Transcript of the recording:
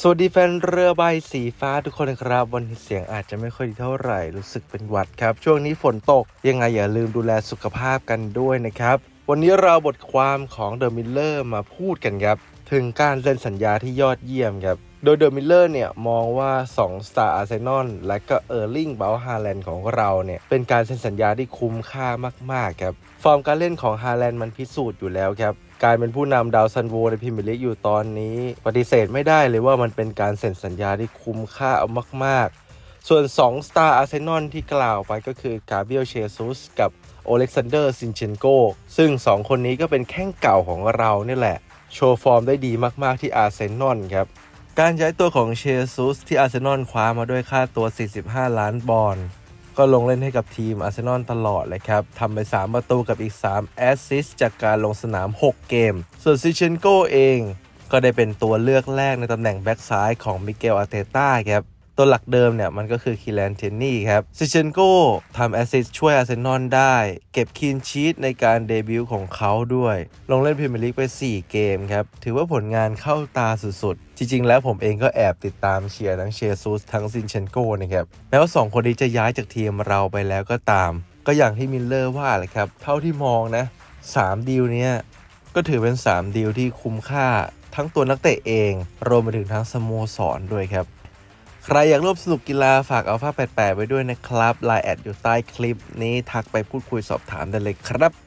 สวัสดีแฟนเรือใบสีฟ้าทุกคนนะครับ วันนี้เสียงอาจจะไม่ค่อยดีเท่าไหร่รู้สึกเป็นหวัดครับ ช่วงนี้ฝนตกยังไงอย่าลืมดูแลสุขภาพกันด้วยนะครับ วันนี้เราบทความของเดอะมิลเลอร์มาพูดกันครับ ถึงการเซ็นสัญญาที่ยอดเยี่ยมครับ โดยเดอะมิลเลอร์เนี่ยมองว่า 2 สตาร์อาร์เซนอลและก็เออร์ลิงเบลฮาแลนด์ของเราเนี่ย เป็นการเซ็นสัญญาที่คุ้มค่ามาก ๆ ครับ ฟอร์มการเล่นของฮาแลนด์มันพิสูจน์อยู่แล้วครับการเป็นผู้นำดาวซันโวในพรีเมียร์ลีกอยู่ตอนนี้ ปฏิเสธไม่ได้เลยว่ามันเป็นการเซ็นสัญญาที่คุ้มค่าเอามาก ๆ ส่วน 2 สตาร์อาร์เซนอลที่กล่าวไปก็คือกาเบรียลเชซุสกับโอเล็กซานเดอร์ซินเชนโกซึ่ง 2 คนนี้ก็เป็นแข้งเก่าของเราเนี่ยแหละ โชว์ฟอร์มได้ดีมาก ๆ ที่อาร์เซนอลครับ การย้ายตัวของเชซุสที่อาร์เซนอลคว้ามาด้วยค่าตัว 45 ล้านบอลก็ลงเล่นให้กับทีมอาร์เซนอลตลอดเลยครับทำไป 3 ประตูกับอีก 3 แอสซิสจากการลงสนาม 6 เกม ส่วนซิเชนโกเอง ก็ได้เป็นตัวเลือกแรกในตำแหน่งแบ็กซ้ายของมิเกลอาร์เตต้าครับ ตัวหลักเดิมเนี่ย มันก็คือคีแลนเทนนี่ครับซิเชนโกทำแอสซิสช่วยอาร์เซนอลได้ เก็บคีนชีตในการเดบิวต์ของเขาด้วย ลงเล่นพรีเมียร์ลีกไป 4 เกมครับ ถือว่าผลงานเข้าตาสุดๆ จริง ๆ แล้วผมเองก็แอบติดตามเชียร์ทั้งเชซูสทั้งซินเชนโกนะครับแม้ว่า2คนนี้จะย้ายจากทีมเราไปแล้วก็ตาม ก็อย่างที่มิลเลอร์ว่าแหละครับเท่าที่มองนะ3ดีลเนี้ยก็ถือเป็น 3 ดีลที่คุ้มค่าทั้งตัวนักเตะเอง รวมไปถึงทั้งสโมสรด้วยครับ ใครอยากร่วมสนุกกีฬาฝากเอาฟ้า88ไว้ด้วยนะครับไลน์แอดอยู่ใต้คลิปนี้ทักไปพูดคุยสอบถามได้เลยครับ